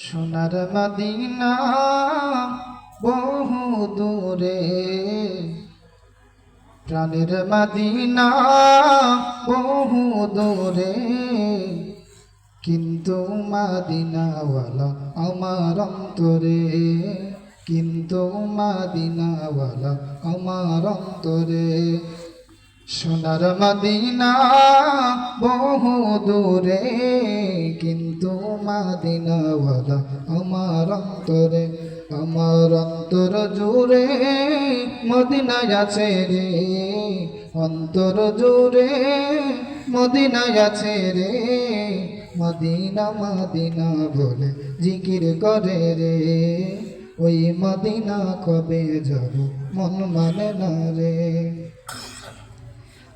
সোনার মদিনা বহু দূরে। প্রাণের মদিনা বহু দূরে। কিন্তু মাদিনাওয়ালা আমার অন্তরে, কিন্তু মাদিনাওয়ালা আমার অন্তরে। সোনার মদিনা বহু দূরে, কিন্তু মাদিনাওয়ালা আমার অন্তরে, আমার অন্তর জুড়ে মদিনায় আছে রে। অন্তর জুড়ে মদিনায় আছে রে। মদিনা মদিনা বলে জিকির করে রে। ওই মদিনা কবে যাব মন মানে না রে।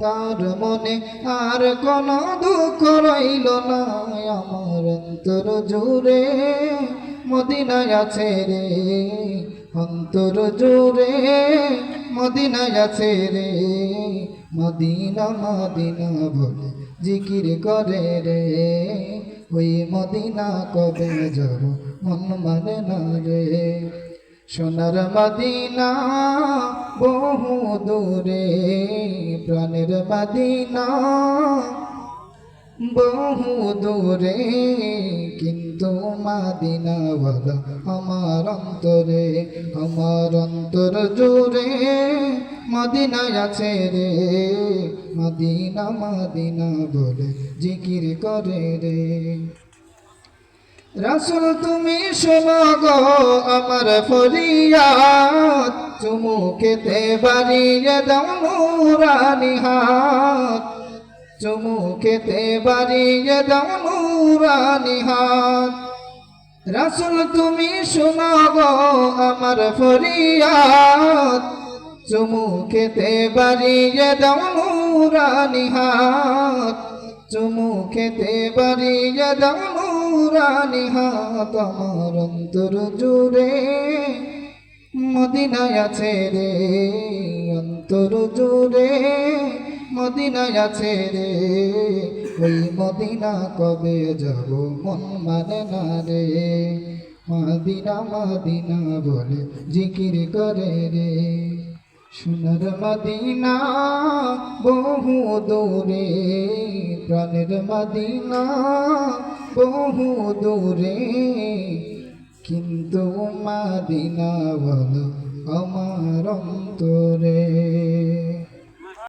তার মনে আর কোন দুঃখ রইল না। আমার অন্তর জুড়ে মদিনায় আছে রে। অন্তর জুড়ে মদিনায় আছে রে। মদিনা মদিনা বলে জিকির করে রে। ওই মদিনা কবে যাব মন মানে না রে। সোনার মদিনা বহু দূরে। প্রাণের মদিনা বহু দূরে, কিন্তু মাদিনা মাদিনাওয়ালা আমার অন্তরে, আমার অন্তর জুড়ে মদিনায় আছে রে। মদিনা মদিনা বলে জিকির করে রে। রাসুল, তুমি শোনো গো আমার ফরিয়াদ। চুমু খেতে বাড়িয়ে দাও নুরানি হাত। চুমু খেতে বাড়িয়ে দাও নুরানি হাত। রাসুল, তুমি শোনো গো আমার ফরিয়াদ। চুমু খেতে বাড়িয়ে দাও নুরানি হাত। চুমু খেতে বাড়িয়ে দাও নুরানি হাত আমার অন্তর জুড়ে, মদিনায় আছে রে অন্তর জুড়ে, মদিনায় আছে রে। ওই মদিনা কবে যাব মন মানে না রে? মদিনা মদিনা বলে জিকির করে রে। সোনার মদিনা বহু দূরে প্রাণের মদিনা বহু দূরে। কিন্তু মদিনা বলো আমার অন্তরে।